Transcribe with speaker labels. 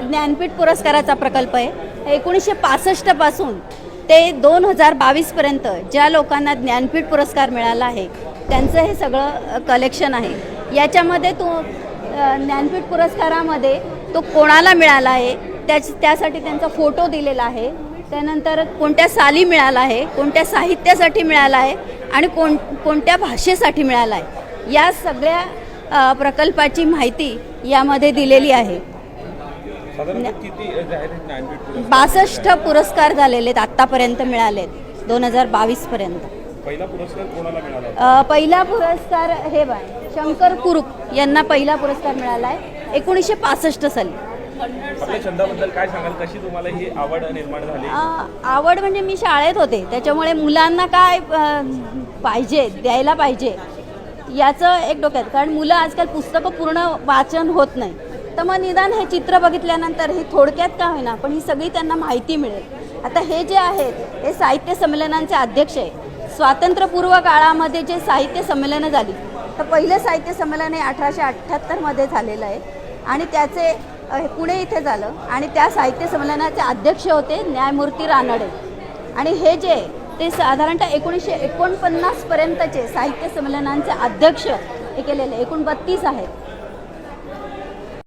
Speaker 1: ज्ञानपीठ पुरस्काराचा प्रकल्प आहे. एकोणीसशे पासष्टपासून ते दोन हजार बावीसपर्यंत ज्या लोकांना ज्ञानपीठ पुरस्कार मिळाला आहे त्यांचं हे सगळं कलेक्शन आहे. याच्यामध्ये तो ज्ञानपीठ पुरस्कारामध्ये तो कोणाला मिळाला आहे त्याच त्यासाठी त्यांचा फोटो दिलेला आहे. त्यानंतर कोणत्या साली मिळाला आहे कोणत्या साहित्यासाठी मिळाला आहे आणि कोण कोणत्या भाषेसाठी मिळाला आहे. या सगळ्या प्रकल्पाची माहिती यामध्ये दिलेली आहे
Speaker 2: साधारणतः किती जे आहेत ज्ञानपीठ पुरस्कार
Speaker 1: बासष्ट पुरस्कार झालेले आहेत आत्तापर्यंत मिळालेत दोन हजार बावीसपर्यंत.
Speaker 2: पहिला पुरस्कार कोणाला मिळाला? होता?
Speaker 1: अ, पहिला पुरस्कार हे बाय शंकर कुरुप यांना पहिला पुरस्कार मिळाला आहे एकोणीसशे पासष्ट साली.
Speaker 2: आपल्या छंदाबद्दल काय सांगाल? कशी तुम्हाला ही आवड निर्माण झाली?
Speaker 1: अ, आवड म्हणजे मी शाळेत होते त्याच्यामुळे मुलांना काय अ, पाहिजे द्यायला पाहिजे याचं एक डोक्यात. कारण मुलं आजकाल पुस्तकं पूर्ण वाचन होत नाही. तर मग निदान हे चित्र बघितल्यानंतर ही थोडक्यात का होईना पण ही सगळी त्यांना माहिती मिळेल. आता हे जे आहेत हे साहित्य संमेलनांचे अध्यक्ष आहे. स्वातंत्र्यपूर्व काळामध्ये जे साहित्य संमेलनं झाली तर पहिलं साहित्य संमेलन हे अठराशे अठ्ठ्याहत्तरमध्ये झालेलं आहे. आणि त्याचे हे पुणे इथे झालं. आणि त्या साहित्य संमेलनाचे अध्यक्ष होते न्यायमूर्ती रानडे. आणि हे जे ते साधारणतः एकोणीसशे एकोणपन्नासपर्यंतचे साहित्य संमेलनांचे अध्यक्ष हे केलेले एकूण बत्तीस आहेत.